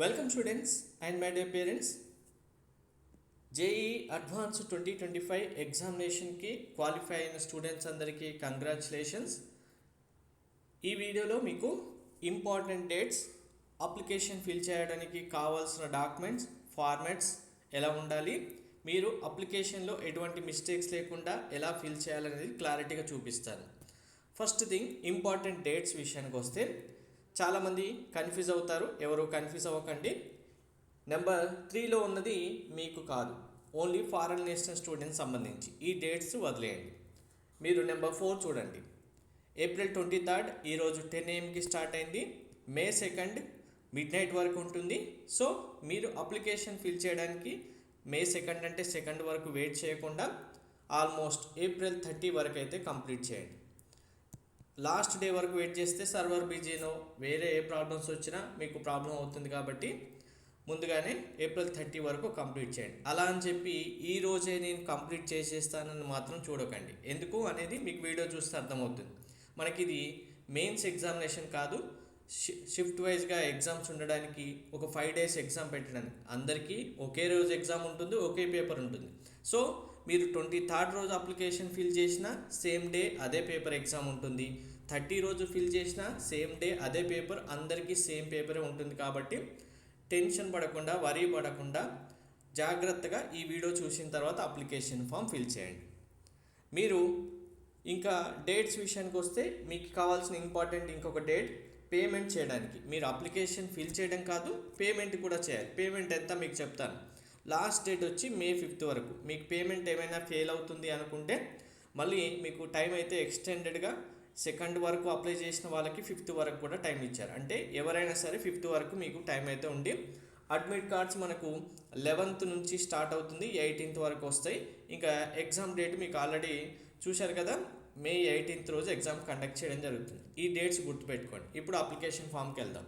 Welcome students and my dear parents JEE advance twenty twenty five ఎగ్జామినేషన్కి qualify అయిన students అందరికీ congratulations ఈ వీడియోలో మీకు ఇంపార్టెంట్ డేట్స్ అప్లికేషన్ ఫిల్ చేయడానికి కావాల్సిన డాక్యుమెంట్స్ ఫార్మాట్స్ ఎలా ఉండాలి మీరు అప్లికేషన్లో ఎటువంటి మిస్టేక్స్ లేకుండా ఎలా ఫిల్ చేయాలనేది క్లారిటీగా చూపిస్తాను. ఫస్ట్ థింగ్ ఇంపార్టెంట్ డేట్స్ విషయానికి వస్తే చాలామంది కన్ఫ్యూజ్ అవుతారు. ఎవరు కన్ఫ్యూజ్ అవ్వకండి. నెంబర్ త్రీలో ఉన్నది మీకు కాదు. ఓన్లీ ఫారెన్ నేషనల్ స్టూడెంట్స్ సంబంధించి. ఈ డేట్స్ వదిలేయండి. మీరు నెంబర్ ఫోర్ చూడండి. ఏప్రిల్ ట్వంటీ థర్డ్ ఈరోజు టెన్ ఏఎంకి స్టార్ట్ అయింది. మే సెకండ్ మిడ్ నైట్ వరకు ఉంటుంది. సో మీరు అప్లికేషన్ ఫిల్ చేయడానికి మే సెకండ్ అంటే సెకండ్ వరకు వెయిట్ చేయకుండా ఆల్మోస్ట్ ఏప్రిల్ థర్టీ వరకు అయితే కంప్లీట్ చేయండి. లాస్ట్ డే వరకు వెయిట్ చేస్తే సర్వర్ బిజీనో వేరే ఏ ప్రాబ్లమ్స్ వచ్చినా మీకు ప్రాబ్లం అవుతుంది కాబట్టి ముందుగానే ఏప్రిల్ థర్టీ వరకు కంప్లీట్ చేయండి. అలా అని చెప్పి ఈ రోజే నేను కంప్లీట్ చేసేస్తానని మాత్రం చూడకండి. ఎందుకు అనేది మీకు వీడియో చూస్తే అర్థమవుతుంది. మనకి ఇది మెయిన్స్ ఎగ్జామినేషన్ కాదు. షి షిఫ్ట్ వైజ్గా ఎగ్జామ్స్ ఉండడానికి ఒక ఫైవ్ డేస్ ఎగ్జామ్ పెట్టడానికి. అందరికీ ఒకే రోజు ఎగ్జామ్ ఉంటుంది ఒకే పేపర్ ఉంటుంది. సో మీరు ట్వంటీ థర్డ్ రోజు అప్లికేషన్ ఫిల్ చేసిన సేమ్ డే అదే పేపర్ ఎగ్జామ్ ఉంటుంది. థర్టీ రోజు ఫిల్ చేసిన సేమ్ డే అదే పేపర్ అందరికీ సేమ్ పేపరే ఉంటుంది కాబట్టి టెన్షన్ పడకుండా వరీ పడకుండా జాగ్రత్తగా ఈ వీడియో చూసిన తర్వాత అప్లికేషన్ ఫామ్ ఫిల్ చేయండి. మీరు ఇంకా డేట్స్ విషయానికి వస్తే మీకు కావాల్సిన ఇంపార్టెంట్ ఇంకొక డేట్ పేమెంట్ చేయడానికి. మీరు అప్లికేషన్ ఫిల్ చేయడం కాదు పేమెంట్ కూడా చేయాలి. పేమెంట్ ఎంత మీకు చెప్తాను. లాస్ట్ డేట్ వచ్చి మే ఫిఫ్త్ వరకు. మీకు పేమెంట్ ఏమైనా ఫెయిల్ అవుతుంది అనుకుంటే మళ్ళీ మీకు టైం అయితే ఎక్స్టెండెడ్గా సెకండ్ వరకు అప్లై చేసిన వాళ్ళకి ఫిఫ్త్ వరకు కూడా టైం ఇచ్చారు. అంటే ఎవరైనా సరే ఫిఫ్త్ వరకు మీకు టైం అయితే ఉండి అడ్మిట్ కార్డ్స్ మనకు లెవెన్త్ నుంచి స్టార్ట్ అవుతుంది ఎయిటీన్త్ వరకు వస్తాయి. ఇంకా ఎగ్జామ్ డేట్ మీకు ఆల్రెడీ చూశారు కదా మే ఎయిటీన్త్ రోజు ఎగ్జామ్ కండక్ట్ చేయడం జరుగుతుంది. ఈ డేట్స్ గుర్తుపెట్టుకోండి. ఇప్పుడు అప్లికేషన్ ఫామ్కి వెళ్దాం.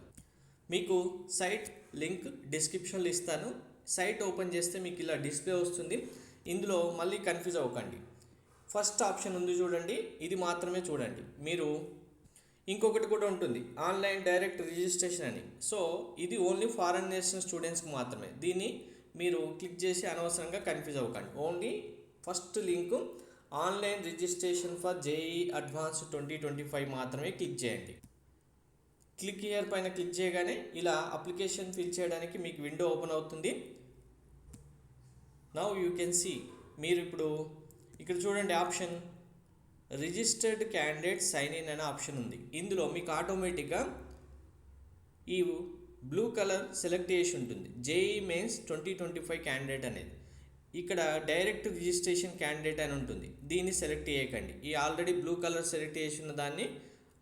మీకు సైట్ లింక్ డిస్క్రిప్షన్లో ఇస్తాను. సైట్ ఓపెన్ చేస్తే మీకు ఇలా డిస్ప్లే వస్తుంది. ఇందులో మళ్ళీ కన్ఫ్యూజ్ అవ్వకండి. ఫస్ట్ ఆప్షన్ ఉంది చూడండి. ఇది మాత్రమే చూడండి. మీరు ఇంకొకటి కూడా ఉంటుంది. ఆన్లైన్ డైరెక్ట్ రిజిస్ట్రేషన్ అని. సో ఇది ఓన్లీ ఫారెన్ నేషనల్ స్టూడెంట్స్కి మాత్రమే. దీన్ని మీరు క్లిక్ చేసి అనవసరంగా కన్ఫ్యూజ్ అవ్వకండి. Only first link online registration for JEE advance twenty twenty five మాత్రమే క్లిక్ చేయండి. క్లిక్ ఇయర్ పైన క్లిక్ చేయగానే ఇలా అప్లికేషన్ ఫిల్ చేయడానికి మీకు విండో ఓపెన్ అవుతుంది. నౌ యూ కెన్ సీ మీరు ఇప్పుడు ఇక్కడ చూడండి option. Registered candidate sign in అనే ఆప్షన్ ఉంది. ఇందులో మీకు ఆటోమేటిక్గా ఈ బ్లూ కలర్ సెలెక్ట్ చేసి ఉంటుంది. JEE mains twenty twenty five candidate అనేది. ఇక్కడ డైరెక్ట్ రిజిస్ట్రేషన్ క్యాండిడేట్ అని ఉంటుంది. దీన్ని సెలెక్ట్ చేయకండి. ఈ ఆల్రెడీ బ్లూ కలర్ సెలెక్ట్ చేసిన దాన్ని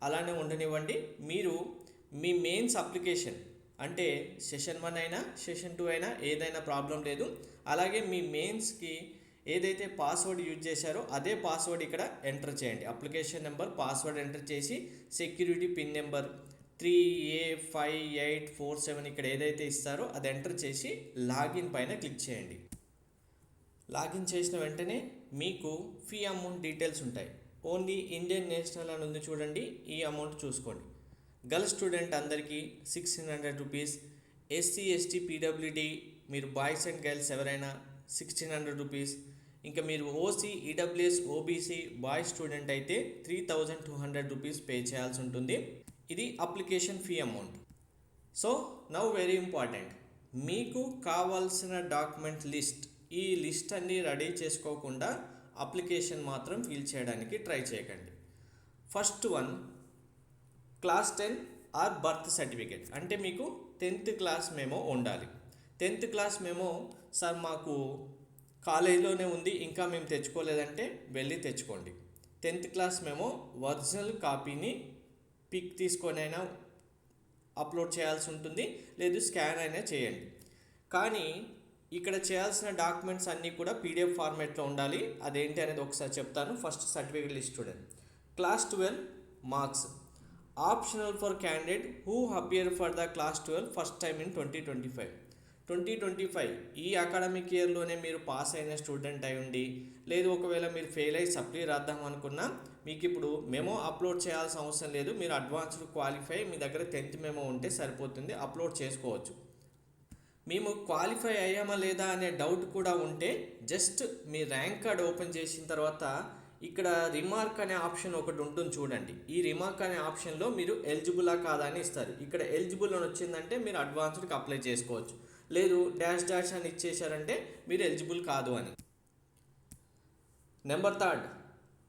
అలానే ఉండనివ్వండి. మీరు మీ మెయిన్స్ అప్లికేషన్ అంటే సెషన్ వన్ అయినా సెషన్ టూ అయినా ఏదైనా ప్రాబ్లం లేదు. అలాగే మీ మెయిన్స్కి ఏదైతే పాస్వర్డ్ యూజ్ చేశారో అదే పాస్వర్డ్ ఇక్కడ ఎంటర్ చేయండి. అప్లికేషన్ నెంబర్ పాస్వర్డ్ ఎంటర్ చేసి security pin number three A five eight four seven ఇక్కడ ఏదైతే ఇస్తారో అది ఎంటర్ చేసి లాగిన్ పైన క్లిక్ చేయండి. లాగిన్ చేసిన వెంటనే మీకు ఫీ అమౌంట్ డీటెయిల్స్ ఉంటాయి. ఓన్లీ ఇండియన్ నేషనల్ అని ఉంది చూడండి ఈ అమౌంట్ చూసుకోండి. గర్ల్ స్టూడెంట్ అందరికీ sixteen hundred rupees SC ST PWD మీరు బాయ్స్ అండ్ గర్ల్స్ ఎవరైనా సిక్స్టీన్ హండ్రెడ్ రూపీస్ ఇంకా మీరు OC EWS OBC boy student అయితే three thousand two hundred rupees pay చేయాల్సి ఉంటుంది. ఇది application fee amount so now very important మీకు కావాల్సిన డాక్యుమెంట్ లిస్ట్ ఈ లిస్ట్ అన్ని రెడీ చేసుకోకుండా అప్లికేషన్ మాత్రం ఫిల్ చేయడానికి ట్రై చేయకండి. First one class ten or birth certificate. అంటే మీకు టెన్త్ క్లాస్ మేమో ఉండాలి. టెన్త్ క్లాస్ మేమో సార్ మాకు కాలేజీలోనే ఉంది ఇంకా మేము తెచ్చుకోలేదంటే వెళ్ళి తెచ్చుకోండి. టెన్త్ క్లాస్ మేము ఒరిజినల్ కాపీని పిక్ తీసుకొని అయినా అప్లోడ్ చేయాల్సి ఉంటుంది లేదు స్కాన్ అయినా చేయండి. కానీ ఇక్కడ చేయాల్సిన డాక్యుమెంట్స్ అన్నీ కూడా పీడిఎఫ్ ఫార్మేట్లో ఉండాలి. అదేంటి అనేది ఒకసారి చెప్తాను. ఫస్ట్ సర్టిఫికేట్ లిస్ట్ చూడండి. Class twelve marks. Optional for candidate who appear for the class twelve first time in twenty twenty five. Twenty twenty five ఈ అకాడమిక్ ఇయర్లోనే మీరు పాస్ అయిన స్టూడెంట్ అయి ఉండి లేదు ఒకవేళ మీరు ఫెయిల్ అయ్యి సప్లీ రాద్దాం అనుకున్నా మీకు ఇప్పుడు మెమో అప్లోడ్ చేయాల్సిన అవసరం లేదు. మీరు అడ్వాన్స్డ్ క్వాలిఫై మీ దగ్గర టెన్త్ మెమో ఉంటే సరిపోతుంది. అప్లోడ్ చేసుకోవచ్చు. మేము క్వాలిఫై అయ్యామా లేదా అనే డౌట్ కూడా ఉంటే జస్ట్ మీ ర్యాంక్ కార్డ్ ఓపెన్ చేసిన తర్వాత ఇక్కడ రిమార్క్ అనే ఆప్షన్ ఒకటి ఉంటుంది చూడండి. ఈ రిమార్క్ అనే ఆప్షన్లో మీరు ఎలిజిబులా కాదా అని ఇస్తారు. ఇక్కడ ఎలిజిబుల్ అని వచ్చిందంటే మీరు అడ్వాన్స్డ్కి అప్లై చేసుకోవచ్చు. లేదు డాష్ డాష్ అని ఇచ్చేసారంటే మీరు ఎలిజిబుల్ కాదు అని. నెంబర్ థర్డ్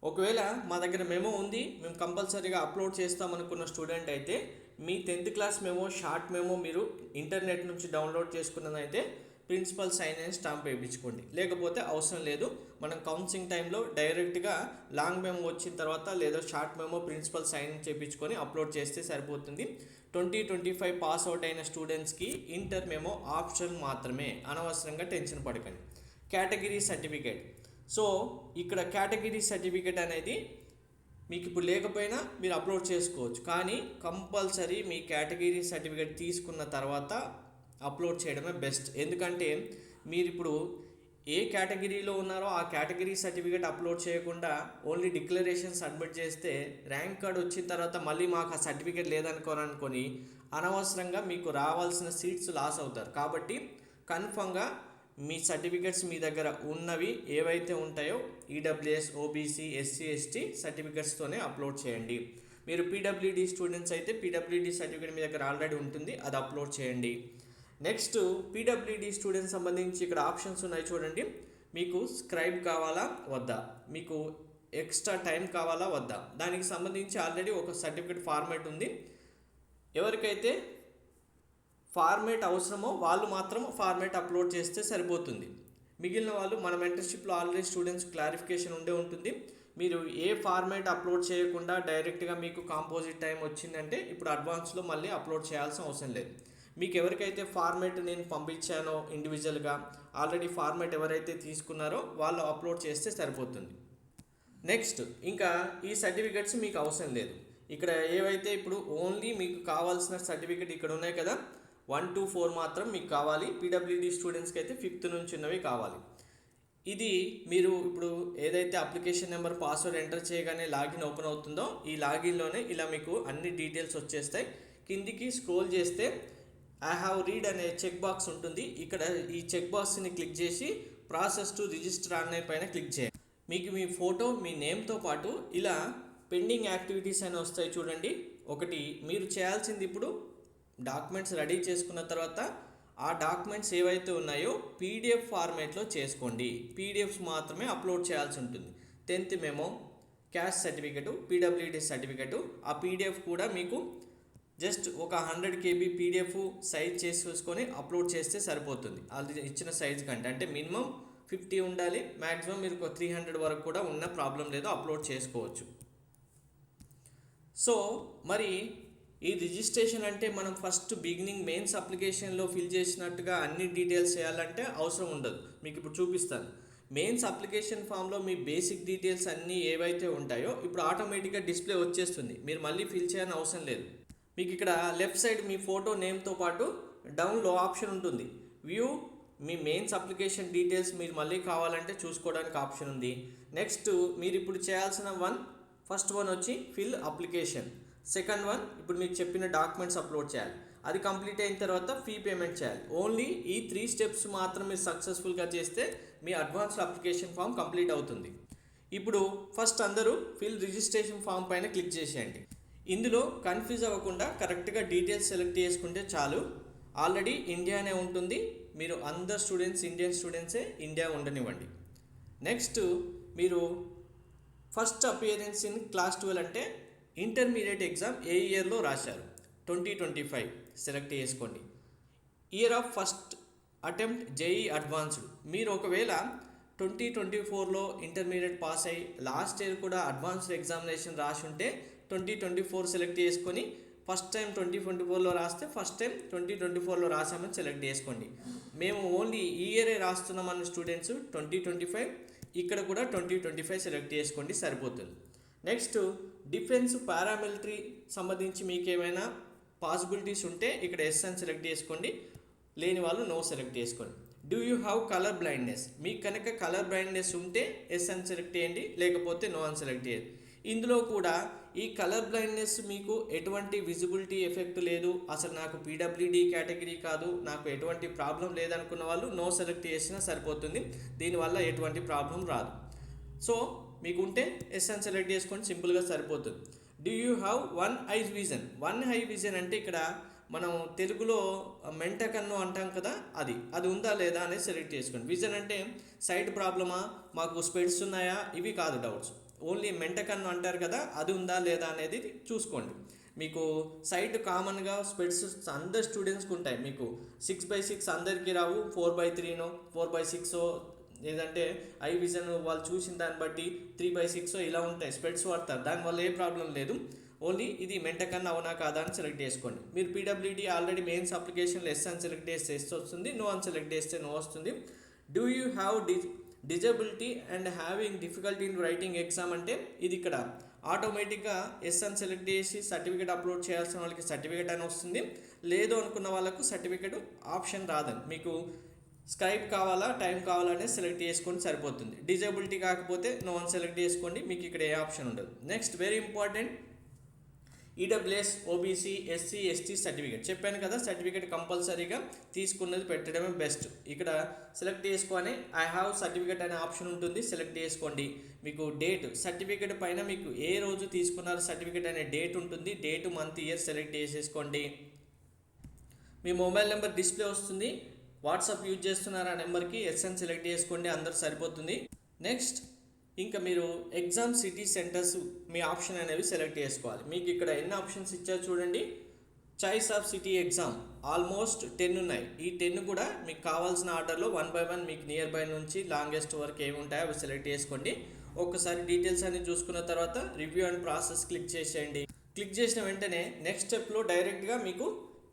ఒకవేళ మా దగ్గర మెమో ఉంది మేము కంపల్సరీగా అప్లోడ్ చేస్తాం అనుకున్న స్టూడెంట్ అయితే మీ tenth class memo short memo మీరు ఇంటర్నెట్ నుంచి డౌన్లోడ్ చేసుకున్నదైతే ప్రిన్సిపల్ సైన్ అండ్ స్టాంప్ వేయించుకోండి. లేకపోతే అవసరం లేదు. మనం కౌన్సిలింగ్ టైంలో డైరెక్ట్గా లాంగ్ మెమో వచ్చిన తర్వాత లేదా షార్ట్ మెమో ప్రిన్సిపల్ సైన్ చేయించుకొని అప్లోడ్ చేస్తే సరిపోతుంది. Twenty twenty five pass out అయిన స్టూడెంట్స్కి ఇంటర్ మెమో ఆప్షన్ మాత్రమే. అనవసరంగా టెన్షన్ పడకండి. Category certificate. సో ఇక్కడ కేటగిరీ సర్టిఫికేట్ అనేది మీకు ఇప్పుడు లేకపోయినా మీరు అప్లోడ్ చేసుకోవచ్చు. కానీ కంపల్సరీ మీ కేటగిరీ సర్టిఫికేట్ తీసుకున్న తర్వాత అప్లోడ్ చేయడమే బెస్ట్. ఎందుకంటే మీరు ఇప్పుడు ఏ కేటగిరీలో ఉన్నారో ఆ కేటగిరీ సర్టిఫికేట్ అప్లోడ్ చేయకుండా ఓన్లీ డిక్లరేషన్ సబ్మిట్ చేస్తే ర్యాంక్ కార్డ్ వచ్చిన తర్వాత మళ్ళీ మాకు ఆ సర్టిఫికేట్ లేదనుకోననుకొని అనవసరంగా మీకు రావాల్సిన సీట్స్ లాస్ అవుతారు. కాబట్టి కన్ఫర్మ్గా మీ సర్టిఫికెట్స్ మీ దగ్గర ఉన్నవి ఏవైతే ఉంటాయో ఈడబ్ల్యూఎస్ ఓబీసీ ఎస్సీ ఎస్టీ సర్టిఫికెట్స్తోనే అప్లోడ్ చేయండి. మీరు పీడబ్ల్యూడి స్టూడెంట్స్ అయితే పీడబ్ల్యూడి సర్టిఫికేట్ మీ దగ్గర ఆల్రెడీ ఉంటుంది అది అప్లోడ్ చేయండి. నెక్స్ట్ పీడబ్ల్యూడి స్టూడెంట్స్ సంబంధించి ఇక్కడ ఆప్షన్స్ ఉన్నాయి చూడండి. మీకు స్క్రైబ్ కావాలా వద్దా? మీకు ఎక్స్ట్రా టైం కావాలా వద్దా? దానికి సంబంధించి ఆల్రెడీ ఒక సర్టిఫికేట్ ఫార్మాట్ ఉంది. ఎవరికైతే ఫార్మేట్ అవసరమో వాళ్ళు మాత్రం ఫార్మేట్ అప్లోడ్ చేస్తే సరిపోతుంది. మిగిలిన వాళ్ళు మన మెంటర్షిప్లో ఆల్రెడీ స్టూడెంట్స్ క్లారిఫికేషన్ ఉండే ఉంటుంది. మీరు ఏ ఫార్మేట్ అప్లోడ్ చేయకుండా డైరెక్ట్గా మీకు కాంపోజిట్ టైం వచ్చిందంటే ఇప్పుడు అడ్వాన్స్లో మళ్ళీ అప్లోడ్ చేయాల్సిన అవసరం లేదు. మీకు ఎవరికైతే ఫార్మేట్ నేను పంపించానో ఇండివిజువల్గా ఆల్రెడీ ఫార్మేట్ ఎవరైతే తీసుకున్నారో వాళ్ళు అప్లోడ్ చేస్తే సరిపోతుంది. నెక్స్ట్ ఇంకా ఈ సర్టిఫికెట్స్ మీకు అవసరం లేదు. ఇక్కడ ఏవైతే ఇప్పుడు ఓన్లీ మీకు కావాల్సిన సర్టిఫికెట్ ఇక్కడ ఉన్నాయి కదా వన్ టు ఫోర్ మాత్రం మీకు కావాలి. పీడబ్ల్యూడి స్టూడెంట్స్కి అయితే ఫిఫ్త్ నుంచి ఉన్నవి కావాలి. ఇది మీరు ఇప్పుడు ఏదైతే అప్లికేషన్ నెంబర్ పాస్వర్డ్ ఎంటర్ చేయగానే లాగిన్ ఓపెన్ అవుతుందో ఈ లాగిన్లోనే ఇలా మీకు అన్ని డీటెయిల్స్ వచ్చేస్తాయి. కిందికి స్క్రోల్ చేస్తే ఐ హ్యావ్ రీడ్ అనే చెక్ బాక్స్ ఉంటుంది. ఇక్కడ ఈ చెక్ బాక్స్ని క్లిక్ చేసి ప్రాసెస్ టు రిజిస్టర్ అనే పైన క్లిక్ చేయండి. మీకు మీ ఫోటో మీ నేమ్తో పాటు ఇలా పెండింగ్ యాక్టివిటీస్ అని వస్తాయి చూడండి. ఒకటి మీరు చేయాల్సింది ఇప్పుడు డాక్యుమెంట్స్ రెడీ చేసుకున్న తర్వాత ఆ డాక్యుమెంట్స్ ఏవైతే ఉన్నాయో పీడిఎఫ్ ఫార్మేట్లో చేసుకోండి. పీడిఎఫ్స్ మాత్రమే అప్లోడ్ చేయాల్సి ఉంటుంది. Tenth memo caste certificate PWD certificate ఆ పీడిఎఫ్ కూడా మీకు జస్ట్ ఒక హండ్రెడ్ కేబీ పీడిఎఫ్ సైజ్ చేసుకొని అప్లోడ్ చేస్తే సరిపోతుంది. అది ఇచ్చిన సైజ్ కంటే అంటే మినిమం ఫిఫ్టీ ఉండాలి. మ్యాక్సిమం మీరు ఒక త్రీ హండ్రెడ్ వరకు కూడా ఉన్న ప్రాబ్లం లేదు. అప్లోడ్ చేసుకోవచ్చు. సో మరి ఈ రిజిస్ట్రేషన్ అంటే మనం ఫస్ట్ బిగినింగ్ మెయిన్స్ అప్లికేషన్లో ఫిల్ చేసినట్టుగా అన్ని డీటెయిల్స్ చేయాలంటే అవసరం ఉండదు. మీకు ఇప్పుడు చూపిస్తాను. మెయిన్స్ అప్లికేషన్ ఫామ్లో మీ బేసిక్ డీటెయిల్స్ అన్నీ ఏవైతే ఉంటాయో ఇప్పుడు ఆటోమేటిక్గా డిస్ప్లే వచ్చేస్తుంది. మీరు మళ్ళీ ఫిల్ చేయని అవసరం లేదు. మీకు ఇక్కడ లెఫ్ట్ సైడ్ మీ ఫోటో నేమ్తో పాటు డౌన్లో ఆప్షన్ ఉంటుంది. వ్యూ మీ మెయిన్స్ అప్లికేషన్ డీటెయిల్స్ మీరు మళ్ళీ కావాలంటే చూసుకోవడానికి ఆప్షన్ ఉంది. నెక్స్ట్ మీరు ఇప్పుడు చేయాల్సిన వన్ ఫస్ట్ వన్ వచ్చి ఫిల్ అప్లికేషన్. సెకండ్ వన్ ఇప్పుడు మీకు చెప్పిన డాక్యుమెంట్స్ అప్లోడ్ చేయాలి. అది కంప్లీట్ అయిన తర్వాత ఫీ పేమెంట్ చేయాలి. ఓన్లీ ఈ త్రీ స్టెప్స్ మాత్రం మీరు సక్సెస్ఫుల్గా చేస్తే మీ అడ్వాన్స్ అప్లికేషన్ ఫామ్ కంప్లీట్ అవుతుంది. ఇప్పుడు ఫస్ట్ అందరూ ఫిల్ రిజిస్ట్రేషన్ ఫామ్ పైన క్లిక్ చేసేయండి. ఇందులో కన్ఫ్యూజ్ అవ్వకుండా కరెక్ట్గా డీటెయిల్స్ సెలెక్ట్ చేసుకుంటే చాలు. ఆల్రెడీ ఇండియానే ఉంటుంది. మీరు అందరు స్టూడెంట్స్ ఇండియన్ స్టూడెంట్సే ఇండియా ఉండనివ్వండి. నెక్స్ట్ మీరు first appearance in class twelve అంటే ఇంటర్మీడియట్ ఎగ్జామ్ ఏ ఇయర్లో రాశారు? Twenty twenty five. సెలెక్ట్ చేసుకోండి. Year of first attempt JEE advanced. మీరు ఒకవేళ ట్వంటీ ట్వంటీ ఫోర్లో ఇంటర్మీడియట్ పాస్ అయ్యి లాస్ట్ ఇయర్ కూడా అడ్వాన్స్డ్ ఎగ్జామినేషన్ రాసి ఉంటే ట్వంటీ ట్వంటీ ఫోర్ సెలెక్ట్ చేసుకొని ఫస్ట్ టైం ట్వంటీ ట్వంటీ ఫోర్లో రాస్తే ఫస్ట్ టైం ట్వంటీ ట్వంటీ ఫోర్లో రాసామని సెలెక్ట్ చేసుకోండి. మేము ఓన్లీ ఈ ఇయరే రాస్తున్నామన్న స్టూడెంట్స్ ట్వంటీ ట్వంటీ ఫైవ్. ఇక్కడ కూడా ట్వంటీ ట్వంటీ ఫైవ్ సెలెక్ట్ చేసుకోండి సరిపోతుంది. నెక్స్ట్ డిఫెన్స్ పారామిలిటరీ సంబంధించి మీకు ఏమైనా పాసిబిలిటీస్ ఉంటే ఇక్కడ ఎస్ అని సెలెక్ట్ చేసుకోండి. లేని వాళ్ళు నో సెలెక్ట్ చేసుకోండి. Do you have colour blindness మీకు కనుక కలర్ బ్లైండ్నెస్ ఉంటే ఎస్ అని సెలెక్ట్ చేయండి. లేకపోతే నో అని సెలెక్ట్ చేయండి. ఇందులో కూడా ఈ కలర్ బ్లైండ్నెస్ మీకు ఎటువంటి విజిబిలిటీ ఎఫెక్ట్ లేదు. అసలు నాకు పీడబ్ల్యూడీ కేటగిరీ కాదు. నాకు ఎటువంటి ప్రాబ్లం లేదనుకున్న వాళ్ళు నో సెలెక్ట్ చేసినా సరిపోతుంది. దీనివల్ల ఎటువంటి ప్రాబ్లం రాదు. సో మీకు ఉంటే ఎస్ అని సెలెక్ట్ చేసుకోండి సింపుల్గా సరిపోతుంది. Do you have one eye vision one eye vision అంటే ఇక్కడ మనం తెలుగులో మెంట కన్ను అంటాం కదా అది. అది ఉందా లేదా అనేది సెలెక్ట్ చేసుకోండి. విజన్ అంటే సైట్ ప్రాబ్లమా మాకు స్పెడ్స్ ఉన్నాయా ఇవి కాదు డౌట్స్ ఓన్లీ మెంట కన్ను అంటారు కదా అది ఉందా లేదా అనేది చూసుకోండి. మీకు సైట్ కామన్గా స్పెడ్స్ అందరు స్టూడెంట్స్కి ఉంటాయి. మీకు సిక్స్ బై సిక్స్ అందరికీ రావు ఫోర్ బై త్రీనో ఫోర్ బై సిక్స్ లేదంటే ఐ విజన్ వాళ్ళు చూసిన దాన్ని బట్టి త్రీ బై సిక్స్ ఇలా ఉంటాయి స్పెడ్స్ వాడతారు. దానివల్ల ఏ ప్రాబ్లం లేదు. ఓన్లీ ఇది మెంటకన్నా అవునా కాదా అని సెలెక్ట్ చేసుకోండి. మీరు పీడబ్ల్యూడీ ఆల్రెడీ మెయిన్స్ అప్లికేషన్లో ఎస్ అని సెలెక్ట్ చేస్తే ఎస్ వస్తుంది నో అని సెలెక్ట్ చేస్తే నో వస్తుంది. Do you have D disability and having difficulty in writing exam అంటే ఇది ఇక్కడ. ఆటోమేటిక్గా ఎస్ అని సెలెక్ట్ చేసి సర్టిఫికేట్ అప్లోడ్ చేయాల్సిన వాళ్ళకి సర్టిఫికేట్ అని వస్తుంది. లేదు అనుకున్న వాళ్ళకు సర్టిఫికేట్ ఆప్షన్ రాదని మీకు స్కైప్ కావాలా టైం కావాలా అనేది సెలెక్ట్ చేసుకొని సరిపోతుంది. డిజబిలిటీ కాకపోతే నో వన్ సెలెక్ట్ చేసుకోండి మీకు ఇక్కడ ఏ ఆప్షన్ ఉండదు. Next very important EWS OBC SC ST certificate చెప్పాను కదా సర్టిఫికేట్ కంపల్సరీగా తీసుకున్నది పెట్టడమే బెస్ట్ ఇక్కడ సెలెక్ట్ చేసుకొని ఐ హ్యావ్ సర్టిఫికేట్ అనే ఆప్షన్ ఉంటుంది సెలెక్ట్ చేసుకోండి. మీకు డేట్ సర్టిఫికేట్ పైన మీకు ఏ రోజు తీసుకున్నారు సర్టిఫికేట్ అనే డేట్ ఉంటుంది డేట్ మంత్ ఇయర్ సెలెక్ట్ చేసేసుకోండి. మీ మొబైల్ నెంబర్ డిస్ప్లే వస్తుంది వాట్సాప్ యూజ్ చేస్తున్నారు ఆ నెంబర్కి ఎస్ఎన్ సెలెక్ట్ చేసుకోండి అందరు సరిపోతుంది. నెక్స్ట్ ఇంకా మీరు ఎగ్జామ్ సిటీ సెంటర్స్ మీ ఆప్షన్ అనేవి సెలెక్ట్ చేసుకోవాలి. మీకు ఇక్కడ ఎన్ని ఆప్షన్స్ ఇచ్చారు చూడండి. Choice of city exam almost ten ఉన్నాయి. ఈ టెన్ కూడా మీకు కావాల్సిన ఆర్డర్లో వన్ బై వన్ మీకు నియర్ బై నుంచి లాంగెస్ట్ వరకు ఏమి ఉంటాయో అవి సెలెక్ట్ చేసుకోండి. ఒక్కసారి డీటెయిల్స్ అన్ని చూసుకున్న తర్వాత రివ్యూ అండ్ ప్రాసెస్ క్లిక్ చేసేయండి. క్లిక్ చేసిన వెంటనే నెక్స్ట్ స్టెప్లో డైరెక్ట్గా మీకు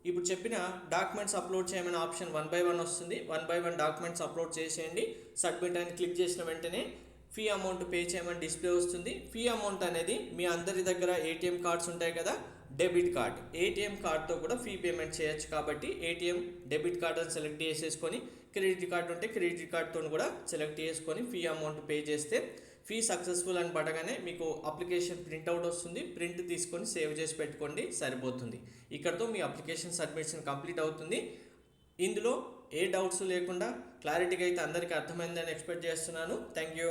ఇప్పుడు చెప్పిన డాక్యుమెంట్స్ అప్లోడ్ చేయమని ఆప్షన్ వన్ బై వన్ వస్తుంది. One by one documents upload చేసేయండి. సబ్మిట్ అని క్లిక్ చేసిన వెంటనే ఫీ అమౌంట్ పే చేయమని డిస్ప్లే వస్తుంది. ఫీ అమౌంట్ అనేది మీ అందరి దగ్గర ఏటీఎం కార్డ్స్ ఉంటాయి కదా డెబిట్ కార్డ్. ఏటీఎం కార్డ్తో కూడా ఫీ పేమెంట్ చేయొచ్చు కాబట్టి ఏటీఎం డెబిట్ కార్డ్ అని సెలెక్ట్ చేసేసుకొని క్రెడిట్ కార్డ్ ఉంటే క్రెడిట్ కార్డ్తో కూడా సెలెక్ట్ చేసుకొని ఫీ అమౌంట్ పే చేస్తే ఫీ సక్సెస్ఫుల్ అని పడగానే మీకు అప్లికేషన్ ప్రింట్అవుట్ వస్తుంది. ప్రింట్ తీసుకొని సేవ్ చేసి పెట్టుకోండి సరిపోతుంది. ఇక్కడతో మీ అప్లికేషన్ సబ్మిషన్ కంప్లీట్ అవుతుంది. ఇందులో ఏ డౌట్స్ లేకుండా క్లారిటీగా అయితే అందరికీ అర్థమైందని ఎక్స్పెక్ట్ చేస్తున్నాను. Thank you